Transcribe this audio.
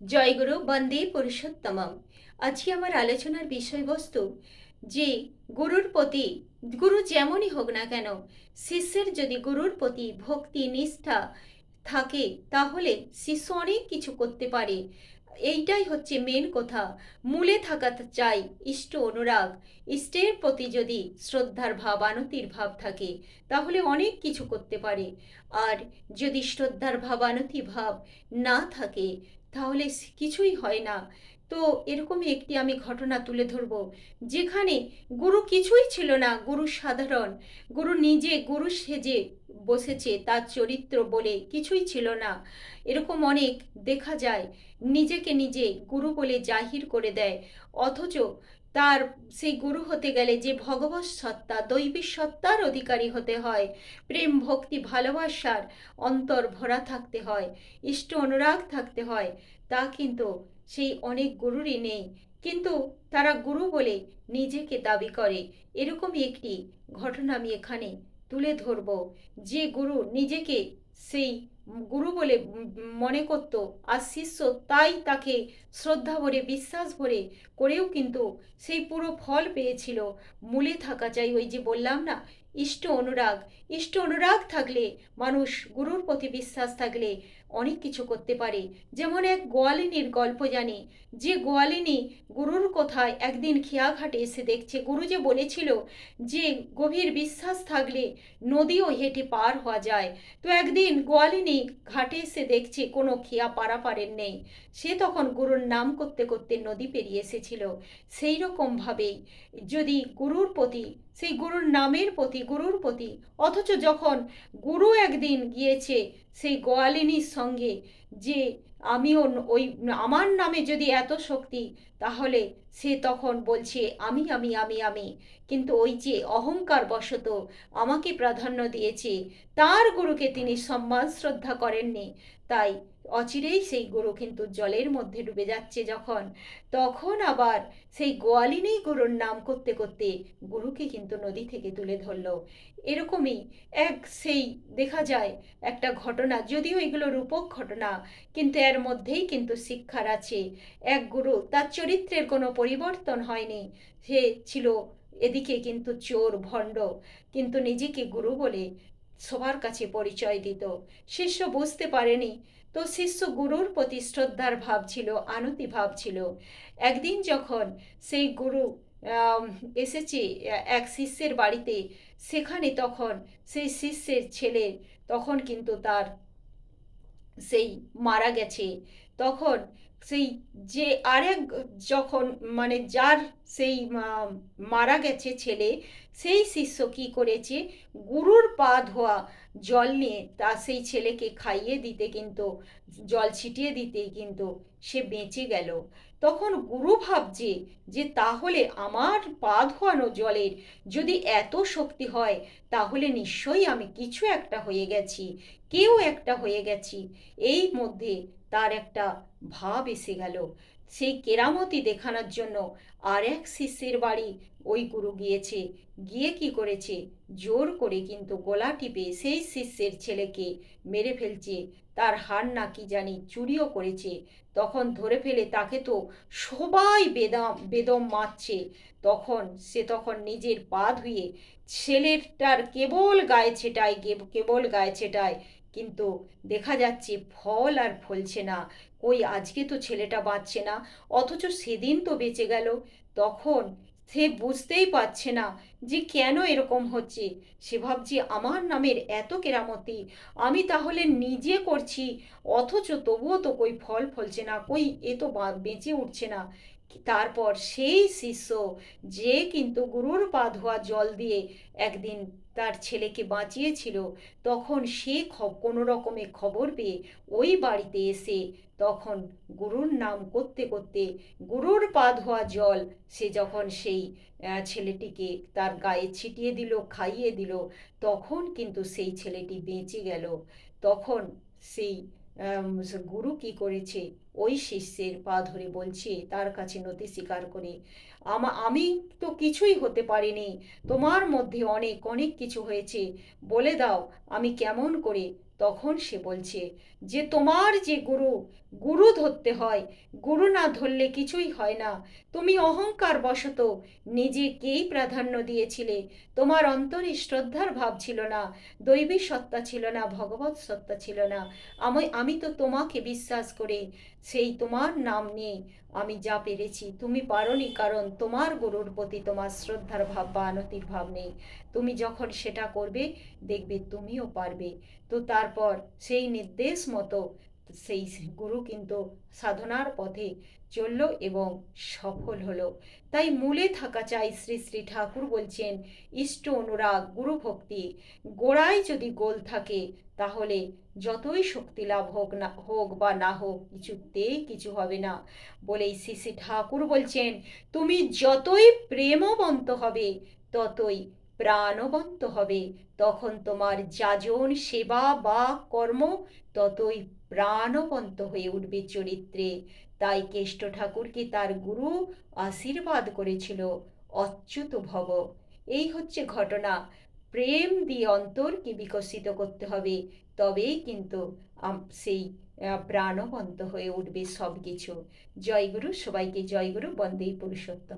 জয়গুরু বন্দে পুরুষোত্তমম। আজকে আমার আলোচনার বিষয়বস্তু যে গুরুর প্রতি, গুরু যেমনই হোক না কেন, শিষ্যের যদি গুরুর প্রতি ভক্তি, নিষ্ঠা থাকে, তাহলে শিষ্য অনেক কিছু করতে পারে। এইটাই হচ্ছে মেন কথা। মূলে থাকা চাই, ইষ্ট অনুরাগ। ইষ্টের প্রতি যদি শ্রদ্ধার ভাব আনতির ভাব থাকে, তাহলে অনেক কিছু করতে পারে। আর যদি শ্রদ্ধার ভাব আনতি ভাব না থাকে তাহলে কিছুই হয় না। তো এরকমই একটি আমি ঘটনা তুলে ধরব, যেখানে গুরু কিছুই ছিল না, গুরু সাধারণ, গুরু নিজে, গুরু সেজে বসেছে, তার চরিত্র বলে কিছুই ছিল না। এরকম অনেক দেখা যায়, নিজেকে নিজে গুরু বলে জাহির করে দেয়, অথচ তার সেই গুরু হতে গেলে যে ভগবত সত্তা, দৈবী সত্তার অধিকারী হতে হয়, প্রেম, ভক্তি, ভালোবাসার অন্তর ভরা থাকতে হয়, ইষ্ট অনুরাগ থাকতে হয়, তা কিন্তু সেই অনেক গুরুরই নেই। কিন্তু তারা গুরু বলে নিজেকে দাবি করে। এরকমই একটি ঘটনা আমি এখানে তুলে ধরব। যে গুরু নিজেকে সেই গুরু বলে মনে করত, আর শিষ্য তাই তাকে শ্রদ্ধা ভরে, বিশ্বাস ভরে করেও কিন্তু সেই পুরো ফল পেয়েছিল। মূলে থাকা চাই ওই যে বললাম না, ইষ্ট অনুরাগ। ইষ্ট অনুরাগ থাকলে মানুষ গুরুর প্রতি বিশ্বাস থাকলে অনেক কিছু করতে পারে। যেমন এক গোয়ালিনীর গল্প জানি, যে গোয়ালিনী গুরুর কথায় একদিন খেয়াঘাটে এসে দেখছে, গুরু যে বলেছিল যে গভীর বিশ্বাস থাকলে নদীও হেঁটে পার হওয়া যায়। তো একদিন গোয়ালিনী ঘাটে এসে দেখছে কোনো খেয়া পারাপারের নেই। সে তখন গুরুর নাম করতে করতে নদী পেরিয়ে এসেছিল। সেই রকমভাবেই যদি গুরুর প্রতি, সেই গুরুর নামের প্রতি, গুরুর প্রতি, অথচ যখন গুরু একদিন গিয়েছে সেই গোয়ালিনীর সঙ্গে যে আমিও ওই আমার নামে যদি এত শক্তি, তাহলে সে তখন বলছে, আমি আমি আমি আমি। কিন্তু ওই যে অহংকার বশত আমাকে প্রাধান্য দিয়েছে, তার গুরুকে তিনি সম্মান শ্রদ্ধা করেননি। তাই অচিরেই সেই গুরু কিন্তু জলের মধ্যে ডুবে যাচ্ছে যখন, তখন আবার সেই গোয়ালিনেই গুরুর নাম করতে করতে গুরুকে কিন্তু নদী থেকে তুলে ধরলো। এরকমই এক সেই দেখা যায় একটা ঘটনা, যদিও এগুলো রূপক ঘটনা, কিন্তু এর মধ্যেই কিন্তু শিক্ষার আছে। এক গুরু, তার চরিত্রের কোনো পরিবর্তন হয়নি। সে ছিল এদিকে কিন্তু চোর, ভণ্ড, কিন্তু নিজেকে গুরু বলে সবার কাছে পরিচয় দিত। শিষ্য বুঝতে পারেনি। তো শিষ্য গুরুর প্রতি শ্রদ্ধার ভাব ছিল, আনতি ভাব ছিল। একদিন যখন সেই গুরু এসেছে এক শিষ্যের বাড়িতে, সেখানে তখন সেই শিষ্যের ছেলে তখন কিন্তু তার সেই মারা গেছে। তখন সেই যে আরেক যখন মানে যার সেই মারা গেছে ছেলে, সেই শিষ্য কি করেছে? গুরুর পা ধোয়া জল নিয়ে তা সেই ছেলেকে খাইয়ে দিতে কিন্তু, জল ছিটিয়ে দিতেই কিন্তু সে বেঁচে গেল। তখন গুরু ভাবছে যে, তাহলে আমার পা ধোয়ানো জলের যদি এত শক্তি হয়, তাহলে নিশ্চয়ই আমি কিছু একটা হয়ে গেছি, কেউ একটা হয়ে গেছি। এই মধ্যে তার একটা ভাব এসে গেল। সেই কেরামতি দেখানোর জন্য আর এক শিষ্যের বাড়ি ওই গুরু গিয়েছে। গিয়ে কি করেছে? জোর করে কিন্তু গলা টিপে সেই শিষ্যের ছেলেকে মেরে ফেলছে। তার হার না কি জানি চুরিও করেছে। তখন ধরে ফেলে তাকে তো সবাই বেদম বেদম মারছে। তখন, সে তখন নিজের পা ধুয়ে ছেলেটার কেবল গায়ে ছেটায় কেবল গায়ে ছেটায়। কিন্তু দেখা যাচ্ছে ফল আর ফলছে না। কই আজকে তো ছেলেটা বাঁচছে না, অথচ সেদিন তো বেঁচে গেল। তখন সে বুঝতেই পারছে না যে কেন এরকম হচ্ছে। সে ভাবছে, আমার নামের এত কেরামতি, আমি তাহলে নিজে করছি, অথচ তবুও তো কই ফল ফলছে না, কই এ তো বেঁচে উঠছে না। তারপর সেই শিষ্য যে কিন্তু গুরুর পা ধোয়া জল দিয়ে একদিন তার ছেলেকে বাঁচিয়েছিল, তখন সে কোনো রকমে খবর পেয়ে ওই বাড়িতে এসে তখন গুরুর নাম করতে করতে গুরুর পা ধোয়া জল সে যখন সেই ছেলেটিকে তার গায়ে ছিটিয়ে দিল, খাইয়ে দিল, তখন কিন্তু সেই ছেলেটি বেঁচে গেল। তখন সেই গুরু কি করেছে? ওই শিষ্যের পা ধরে বলছে, তার কাছে নতি স্বীকার করে। আমা, আমি তো কিছুই হতে পারিনি। তোমার মধ্যে অনেক অনেক কিছু হয়েছে। বলে দাও, আমি কেমন করে তখন সে বলছে, যে তোমার যে গুরু গুরু ধরতে হয়, গুরু না ধরলে কিছুই হয় না। তুমি অহংকার বশত নিজেকেই প্রাধান্য দিয়েছিলে। তোমার অন্তরে শ্রদ্ধার ভাব ছিল না, দৈবী সত্তা ছিল না ভগবৎ সত্তা ছিল না। আমি আমি তো তোমাকে বিশ্বাস করে। সেই তোমার নাম নিয়ে আমি যা পেরেছি। তুমি পারোনি কারণ তোমার গুরুর প্রতি তোমার শ্রদ্ধার ভাব বা আনতির ভাব নেই। তুমি যখন সেটা করবে, দেখবে তুমিও পারবে। তো তারপর সেই নির্দেশ মতো সেই গুরু কিন্তু সাধনার পথে চলল এবং সফল হলো। তাই মূলে থাকা চাই শ্রী শ্রী ঠাকুর বলছেন, ইষ্ট অনুরাগ, গুরু ভক্তি, গোড়ায় যদি গোল থাকে, তাহলে যতই শক্তি লাভ হোক না, হোক বা না হোক কিছুতেই কিছু হবে না। বলেই শ্রী শ্রী ঠাকুর বলছেন, তুমি যতই প্রেমবন্ত হবে, ততই প্রাণবন্ত হবে। তখন তোমার যাজন, সেবা বা কর্ম ততই প্রাণবন্ত হয়ে উঠবে চরিত্রে। তাই কেষ্ট ঠাকুরকে তার গুরু আশীর্বাদ করেছিল, অচ্যুত ভব। এই হচ্ছে ঘটনা। প্রেম দিয়ে অন্তরকে বিকশিত করতে হবে, তবেই কিন্তু সেই প্রাণবন্ত হয়ে উঠবে সব কিছু জয়গুরু, সবাইকে জয়গুরু, বন্দেই পুরুষোত্তম।